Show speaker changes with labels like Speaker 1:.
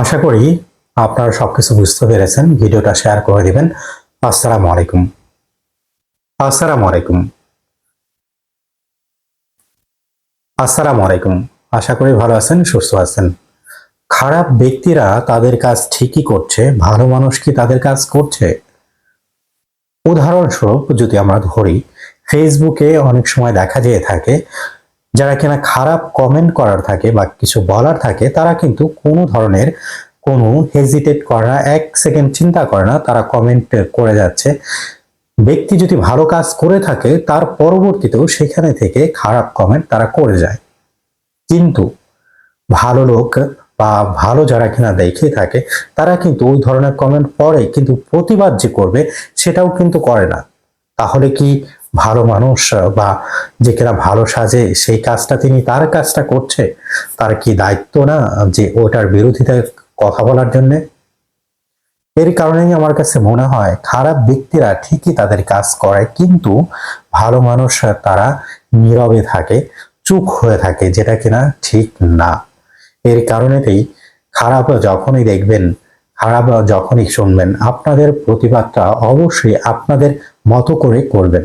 Speaker 1: আশা করি আপনারা সবকিছু বুঝতে পেরেছেন। ভিডিওটা শেয়ার করে দিবেন। আসসালামু আলাইকুম। আসসালামু আলাইকুম। আসসালামু আলাইকুম। আশা করি ভালো আছেন, সুস্থ আছেন। খারাপ ব্যক্তিরা তাদের কাজ ঠিকই করছে, ভালো মানুষ কি তাদের কাজ করছে? উদাহরণস্বরূপ যদি আমরা ধরি ফেসবুকে অনেক সময় দেখা যেয়ে থাকে যারা কিনা খারাপ কমেন্ট করার থাকে বা কিছু বলার থাকে, তারা কিন্তু কোনো ধরনের কোনো হেজিটেট করে না, এক সেকেন্ড চিন্তা করে না, তারা কমেন্ট করে যাচ্ছে। ব্যক্তি যদি ভালো কাজ করে থাকে, তার পরবর্তীতেও সেখানে থেকে খারাপ কমেন্ট তারা করে যায়। কিন্তু ভালো লোক বা ভালো যারা কিনা দেখে থাকে, তারা কিন্তু ওই ধরনের কমেন্ট পড়ে, কিন্তু প্রতিবাদ যে করবে, সেটাও কিন্তু করে না। তাহলে কি ভালো মানুষ বা যে কিনা ভালো সাজে, সেই কাজটা তিনি তার কাজটা করছে। তার কি দায়িত্ব না যে ওটার বিরোধিতায় কথা বলার জন্য? এর কারণেই আমার কাছে মনে হয়, খারাপ ব্যক্তিরা ঠিকই তাদের কাজ করে, কিন্তু ভালো মানুষ তারা নীরবে থাকে, চুপ হয়ে থাকে, যেটা কিনা ঠিক না। এর কারণেতেই খারাপ যখনই দেখবেন, খারাপ যখনই শুনবেন, আপনাদের প্রতিবাদটা অবশ্যই আপনাদের মতো করে করবেন।